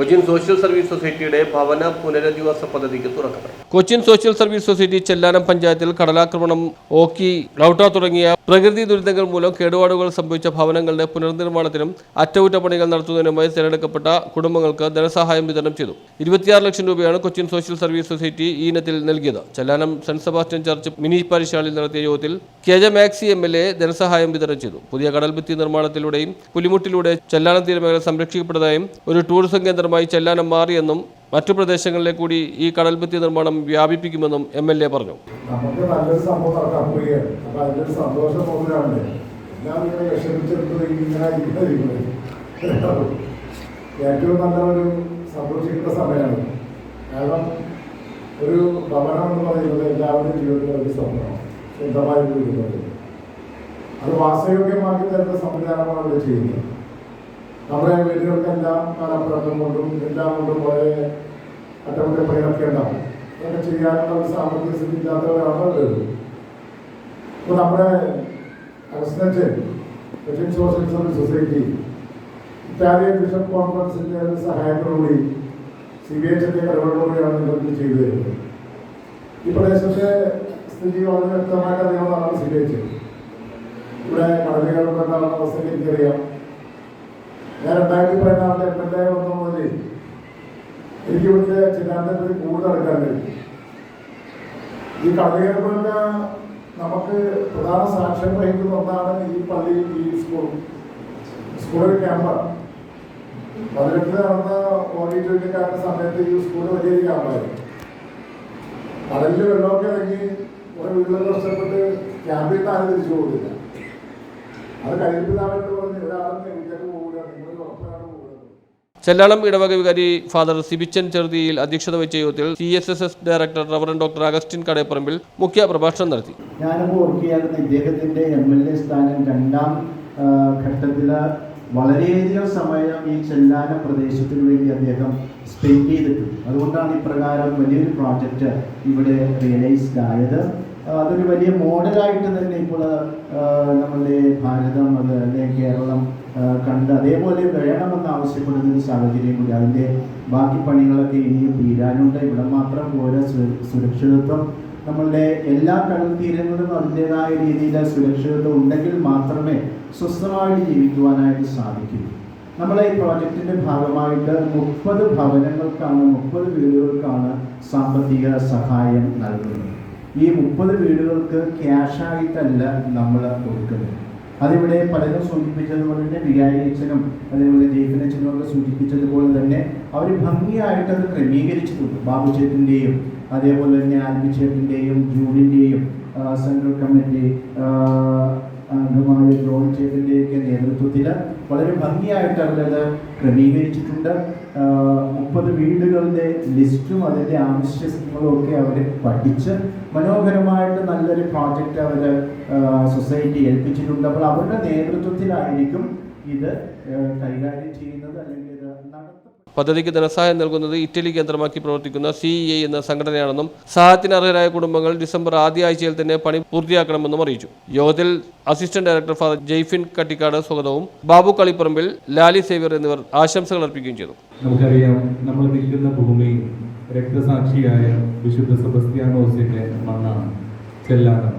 Cochin social service സൊസൈറ്റിയുടെ ഭവന പുനരധിവാസ പദ്ധതിക്ക് തുടക്കമായി. Cochin social service society Chellanam പഞ്ചായത്തിൽ കടലാക്രമണം ഓക്കി റൌട്ട തുടങ്ങിയ പ്രകൃതി ദുരിതങ്ങൾ മൂലം കേടുപാടുകൾ സംഭവിച്ച ഭവനങ്ങളുടെ പുനർനിർമ്മാണത്തിനും അറ്റകുറ്റപ്പണികൾ നടത്തുന്നതിനുമായി തിരഞ്ഞെടുക്കപ്പെട്ട കുടുംബങ്ങൾക്ക് ധനസഹായം വിതരണം ചെയ്തു. ഇരുപത്തിയാറ് ലക്ഷം രൂപയാണ് കൊച്ചിൻ സോഷ്യൽ സർവീസ് സൊസൈറ്റി ഈ ഇനത്തിൽ നൽകിയത്. Chellanam Saint Sebastian church mini പരിശാലയിൽ നടത്തിയ യോഗത്തിൽ K J Maxy M L A ധനസഹായം വിതരണം ചെയ്തു. പുതിയ കടൽഭിത്തി നിർമ്മാണത്തിലൂടെയും പുലിമുട്ടിലൂടെ ചെല്ലാനം തീരമേഖല സംരക്ഷിക്കപ്പെട്ടതായും ഒരു ടൂറിസം കേന്ദ്രമായി ചെല്ലാനം മാറിയെന്നും മറ്റു പ്രദേശങ്ങളിലെ കൂടി ഈ കടൽഭിത്തി നിർമ്മാണം വ്യാപിപ്പിക്കുമെന്നും എം എൽ എ പറഞ്ഞു. നമുക്ക് നല്ലൊരു ഏറ്റവും നല്ല ഒരു സമയമാണ്. കാരണം ഒരു ഭവനം എന്ന് പറയുന്നത് എല്ലാവരുടെയും ജീവിതത്തിലെ ഒരു സ്വപ്നമാണ്. സ്വന്തമായി അത് വാസയോഗ്യമാക്കി തരുന്ന സംവിധാനമാണ് ഇവിടെ ചെയ്യുന്നത്. നമ്മുടെ വീടുകൾക്കെല്ലാം കാലപ്പുറത്തും കൊണ്ടും എല്ലാം കൊണ്ടും വളരെ അറ്റകുറ്റപ്പണികളൊക്കെ ഉണ്ടാവും അതൊക്കെ ചെയ്യാനുള്ള ഒരു സാമ്പത്തിക സ്ഥിതി ഇല്ലാത്തവരാണ് അവരുള്ളത് അപ്പോൾ നമ്മുടെ അഗസ്റ്ററ്റ് Cochin social service society Italian bishop കോൺഫറൻസിന്റെ സഹായത്തോടുകൂടി സി ബി എച്ചിന്റെ ഇടപെടലോടെയാണ് നിങ്ങൾക്ക് ചെയ്തു തരുന്നത്. ഈ പ്രദേശത്തെ സ്ഥിതി വളരെ വ്യക്തമായിട്ട് അറിയാവുന്നതാണ് സി ബി എച്ച്. ഇവിടെ കടലുകൾ ഉണ്ടാകുന്ന അവസ്ഥ എനിക്കറിയാം. ഞാൻ രണ്ടായിരത്തി പതിനാറിൽ എം എൽ എ എനിക്ക് ഇവിടുത്തെ ചില്ലാന്റെ പറ്റി കൂടുതൽ എടുക്കാൻ കഴിയും ഈ കടലുകൾക്കൊക്കെ നമുക്ക് പ്രധാന സാക്ഷ്യം വഹിക്കുന്ന ഒന്നാണ് ഈ പള്ളി ഈ സ്കൂൾ. സ്കൂളിൽ ക്യാമ്പാണ് പതിനെട്ടിൽ നടന്ന ഓഡിറ്റോറിയക്കാരുടെ സമയത്ത് ഈ സ്കൂൾ വലിയൊരു ക്യാമ്പായിരുന്നു. കടലിൽ വെള്ളമൊക്കെ ഇറങ്ങി കുറെ വീടുകൾ നഷ്ടപ്പെട്ട് ക്യാമ്പിൽ നിന്ന് ആരും തിരിച്ചു പോകുന്നില്ല അത് കഴിപ്പിതാവെന്ന് പറഞ്ഞ് ഒരാളും വീട്ടിലേക്ക് പോകില്ല നിങ്ങൾ ഉറപ്പാണ് പോകുന്നത് ചെല്ലാളം ഇടവക വികാരി ഫാദർ സിബിച്ചൻ ചെറുതിയിൽ അധ്യക്ഷത വഹിച്ച യോഗത്തിൽ C S S S director reverend doctor Augustine Kadayaparambil മുഖ്യ പ്രഭാഷണം നടത്തി. ഞാനിപ്പോൾ വർക്ക് ചെയ്യാറുണ്ട് ഇദ്ദേഹത്തിന്റെ എം എൽ എ സ്ഥാനം രണ്ടാം ഘട്ടത്തിൽ വളരെയധികം സമയം ഈ ചെല്ലാന പ്രദേശത്തിന് വേണ്ടി അദ്ദേഹം സ്പെൻഡ് ചെയ്തിട്ടുണ്ട്. അതുകൊണ്ടാണ് ഇപ്രകാരം വലിയൊരു പ്രോജക്റ്റ് ഇവിടെ റിയലൈസ്ഡ് ആയത്. അതൊരു വലിയ മോഡലായിട്ട് തന്നെ ഇപ്പോൾ നമ്മളുടെ ഭാരതം അത് കേരളം കണ്ട് അതേപോലെ വേണമെന്ന് ആവശ്യപ്പെടുന്ന ഒരു സാഹചര്യം കൂടി. അതിന്റെ ബാക്കി പണികളൊക്കെ ഇനിയും തീരാനുണ്ട്. ഇവിടെ മാത്രം പോരാ. സുരക്ഷിതത്വം നമ്മളുടെ എല്ലാ കടൽ തീരങ്ങളിലും അതിന്റെതായ രീതിയിൽ സുരക്ഷിതത്വം ഉണ്ടെങ്കിൽ മാത്രമേ സ്വസ്ഥമായിട്ട് ജീവിക്കുവാനായിട്ട് സാധിക്കൂ. നമ്മളെ ഈ പ്രോജക്റ്റിന്റെ ഭാഗമായിട്ട് മുപ്പത് ഭവനങ്ങൾക്കാണ് മുപ്പത് വീടുകൾക്കാണ് സാമ്പത്തിക സഹായം നൽകുന്നത്. ഈ മുപ്പത് വീടുകൾക്ക് ക്യാഷായിട്ടല്ല നമ്മൾ കൊടുക്കുന്നത്. അതിവിടെ പലരും സൂചിപ്പിച്ചതുപോലെ തന്നെ വികാരിയച്ഛനും അതേപോലെ ജയ്ഫനച്ഛനും ഒക്കെ സൂചിപ്പിച്ചതുപോലെ തന്നെ അവർ ഭംഗിയായിട്ട് അത് ക്രമീകരിച്ചിട്ടുണ്ട്. ബാബുചേട്ടന്റെയും അതേപോലെ തന്നെ ആൽബിച്ചേട്ടന്റെയും ജൂണിന്റെയും സെൻട്രൽ കമ്മിറ്റി അംഗമായ ജോൺ ചേട്ടന്റെയൊക്കെ നേതൃത്വത്തിൽ വളരെ ഭംഗിയായിട്ട് അവരത് ക്രമീകരിച്ചിട്ടുണ്ട്. മുപ്പത് വീടുകളുടെ ലിസ്റ്റും അതിന്റെ ആവശ്യങ്ങളും ഒക്കെ അവർ പഠിച്ച് മനോഹരമായിട്ട് നല്ലൊരു പ്രോജക്റ്റ് അവർ സൊസൈറ്റി ഏൽപ്പിച്ചിട്ടുണ്ട്. അപ്പോൾ അവരുടെ നേതൃത്വത്തിലായിരിക്കും ഇത് കൈകാര്യം ചെയ്യുന്നത് അല്ലെങ്കിൽ ഇത് നടത്തുന്നത് പദ്ധതിക്ക് ധനസഹായം നൽകുന്നത് ഇറ്റലി കേന്ദ്രമാക്കി പ്രവർത്തിക്കുന്ന സി എ എന്ന സംഘടനയാണെന്നും സഹായത്തിന് അർഹരായ കുടുംബങ്ങൾ ഡിസംബർ ആദ്യ ആഴ്ചയിൽ തന്നെ പണി പൂർത്തിയാക്കണമെന്നും അറിയിച്ചു. യോഗത്തിൽ assistant director father Jaifin Kattikkad സ്വാഗതവും ബാബു കളിപ്പറമ്പിൽ ലാലി സേവ്യർ എന്നിവർ ആശംസകൾ അർപ്പിക്കുകയും ചെയ്തു. നമുക്കറിയാം നമ്മൾ നിൽക്കുന്ന ഭൂമി രക്തസാക്ഷിയായ വിശുദ്ധ സെബസ്ത്യാനോസിന്റെ മണ്ണാണ് ചെല്ലാനം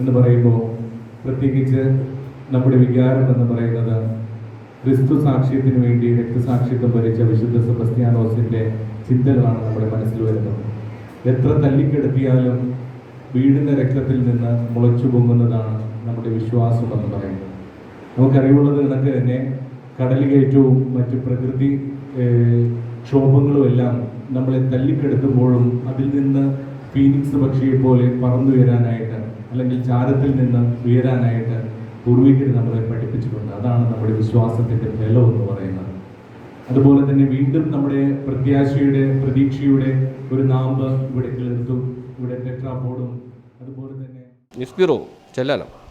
എന്ന് പറയുമ്പോൾ പ്രത്യേകിച്ച് നമ്മുടെ വികാരം എന്ന് പറയുന്നത് ക്രിസ്തു സാക്ഷ്യത്തിന് വേണ്ടി രക്തസാക്ഷിത്വം ഭരിച്ച വിശുദ്ധ സെബസ്ത്യാനോസിന്റെ ചിന്തകളാണ് നമ്മുടെ മനസ്സിൽ വരുന്നത്. എത്ര തല്ലിക്കെടുത്തിയാലും വീടിന്റെ രക്തത്തിൽ നിന്ന് മുളച്ചു പൊങ്ങുന്നതാണ് നമ്മുടെ വിശ്വാസം എന്ന് പറയുന്നത്. നമുക്കറിവുള്ളത് കണക്ക് തന്നെ കടൽ കയറ്റവും മറ്റു പ്രകൃതി ക്ഷോഭങ്ങളുമെല്ലാം നമ്മളെ തല്ലിക്കെടുത്തുമ്പോഴും അതിൽ നിന്ന് ഫീനിക്സ് പക്ഷിയെ പോലെ പറന്നുയരാനായിട്ട് അല്ലെങ്കിൽ ചാരത്തിൽ നിന്ന് ഉയരാനായിട്ട് പൂർവികർ നമ്മളെ പഠിപ്പിച്ചിട്ടുണ്ട്. അതാണ് നമ്മുടെ വിശ്വാസത്തിന്റെ ബലം എന്ന് പറയുന്നത്. അതുപോലെ തന്നെ വീണ്ടും നമ്മുടെ പ്രത്യാശയുടെ പ്രതീക്ഷയുടെ ഒരു നാമ്പ് ഇവിടെ കിളിർത്തും ഇവിടെ ടെട്രാപോഡും അതുപോലെ തന്നെ ന്യൂസ് ബ്യൂറോ